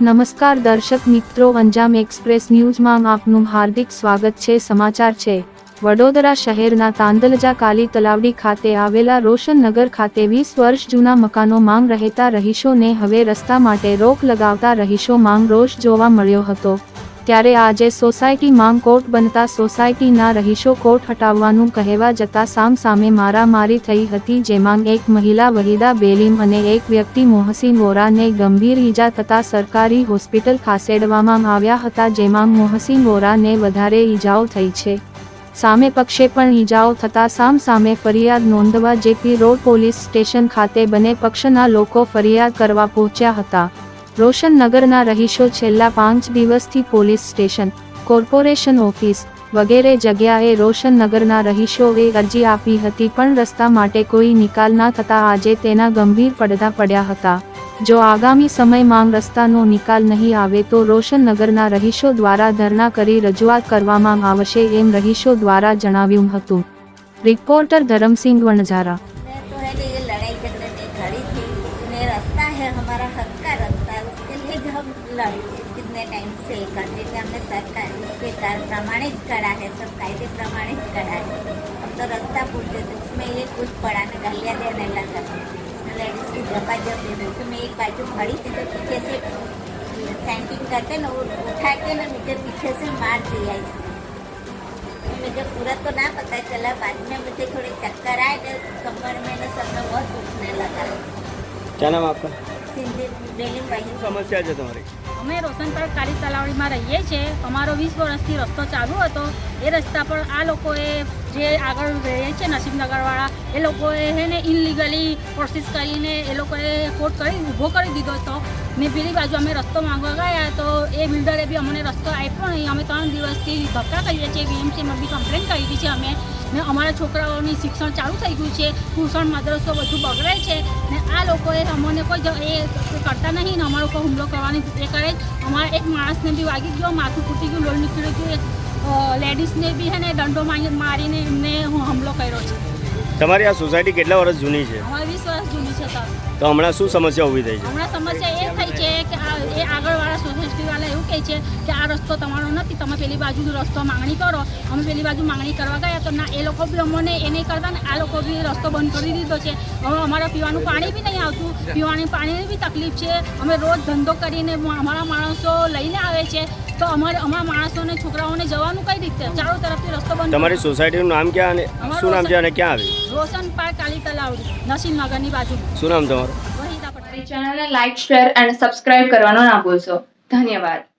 નમસ્કાર દર્શક મિત્રો, અંજામ એક્સપ્રેસ ન્યૂઝમાં આપનું હાર્દિક સ્વાગત છે. સમાચાર છે. વડોદરા શહેરના તાંદલજા કાલી તલાવડી ખાતે આવેલા રોશનનગર ખાતે વીસ વર્ષ જૂના મકાનો માંગ રહેતા રહીશોને હવે રસ્તા માટે રોક લગાવતા રહીશો માંગ રોષ જોવા મળ્યો હતો. ત્યારે આજે સોસાયટી માંગ કોર્ટ બનતા સોસાયટીના રહીશો કોર્ટ હટાવવાનું કહેવા જતા સામ સામે મારામારી થઈ હતી જેમાં એક મહિલા વહીદા બેલીમ અને એક વ્યક્તિ મોહસિન વોરાને ગંભીર ઈજા થતા સરકારી હોસ્પિટલ ખસેડવામાં આવ્યા હતા જેમાં મોહસિન વોરાને વધારે ઈજાઓ થઈ છે. સામે પક્ષે પણ ઈજાઓ થતા સામ સામે ફરિયાદ નોંધવા જેપી રોડ પોલીસ સ્ટેશન ખાતે બંને પક્ષના લોકો ફરિયાદ કરવા પહોંચ્યા હતા. રોશનનગરના રહીશો છેલ્લા પાંચ દિવસથી પોલીસ સ્ટેશન કોર્પોરેશન ઓફિસ વગેરે જગ્યાએ રોશનનગરના રહીશોએ અરજી આપી હતી પણ રસ્તા માટે કોઈ નિકાલ ના થતા આજે તેના ગંભીર પડદા પડ્યા હતા જો આગામી સમયમાં રસ્તાનો નિકાલ નહીં આવે તો રોશનનગરના રહીશો દ્વારા ધરણા કરી રજૂઆત કરવામાં આવશે એમ રહીશો દ્વારા જણાવ્યું હતું રિપોર્ટર ધરમસિંહ વણઝારા मैं तो है कि ये लड़ाई झगड़े में खड़ी थी ने रास्ता है हमारा हक का रास्ता है उसके लिए जो हम लड़े थे कितने टाइम से ये करते थे हमने सरकार उसके कारण प्रमाणित करा है सब कायदे प्रमाणित करा है अब तो रास्ता पूछते थे उसमें ये कुछ पड़ा ने गलिया देने लगा लेडीज की झपाझप दे रही तो मैं एक बाजू खड़ी थी तो पीछे से सैंटिंग करके ना वो उठा के ना मुझे पीछे से मार दिया इसने मुझे पूरा तो ना पता चला बाद में मुझे थोड़े चक्कर आए तो कमर में ना सब में बहुत दुखने लगा क्या नाम आपका सिंधी डेली वही સમસ્યા છે તમારી. અમે રોશનપર કાળી તલાવડીમાં રહીએ છીએ. અમારો વીસ વર્ષથી રસ્તો ચાલુ હતો. એ રસ્તા પર આ લોકોએ જે આગળ રહે છે, નસીબનગરવાળા, એ લોકોએ હે ને ઇનલીગલી પ્રોસેસ કરીને એ લોકોએ કોર્ટ કરી, ઊભો કરી દીધો હતો. ને પેલી બાજુ અમે રસ્તો માંગવા ગયા તો એ બિલ્ડરે બી અમને રસ્તો આપ્યો નહીં. અમે ત્રણ દિવસથી ધક્કા કરીએ છીએ બીએમસીમાં બી કમ્પ્લેન કરી છે અમે. ને અમારા છોકરાઓની શિક્ષણ ચાલુ થઈ ગયું છે. ટ્યુશન મદ્રસો બધું બગડે છે. ને લોકોએ અમને કોઈ જ એ કરતા નહીં ને અમારા ઉપર હુમલો કરવાની એ કરે. અમારા એક માણસને બી વાગી ગયો માથું ફૂટી ગયું લોહી નીકળી ગયું. એક લેડીઝને બી હે ને દંડો મારી- મારીને એમને હુમલો કર્યો છે. તમારી આ સોસાયટી કેટલા વર્ષ જૂની છે? અમારે વીસ વર્ષ જૂની છે તો હમણાં શું સમસ્યા ઊભી થઈ છે? હમણાં સમસ્યા એ થઈ છે કહે છે કે આ રસ્તો તમારો નથી તમે પેલી બાજુ રસ્તો માંગણી કરો. અમે પેલી બાજુ માંગણી કરવા ગયા તો ના એ લોકો બી અમને એ નહીં કરતા ને આ લોકો બી રસ્તો બંધ કરી દીધો છે. હવે અમારે પીવાનું પાણી બી નહીં આવતું. પીવાની પાણીની બી તકલીફ છે. અમે રોજ ધંધો કરીને અમારા માણસો લઈને આવે છે. તો અમારે અમારા માણસોને છોકરાઓને જવાનું કઈ રીતે? ચારો તરફથી રસ્તો બંધ તમારી સોસાયટીનું નામ ક્યાં અને શું નામ છે અને ક્યાં આવે? રોશન પાર્ક કાલી તલાવડી નસીનગરની બાજુ. શું નામ તમારું? ચેનલને લાઇક શેર અને સબસ્ક્રાઇબ કરવાનો ના ભૂલશો. ધન્યવાદ.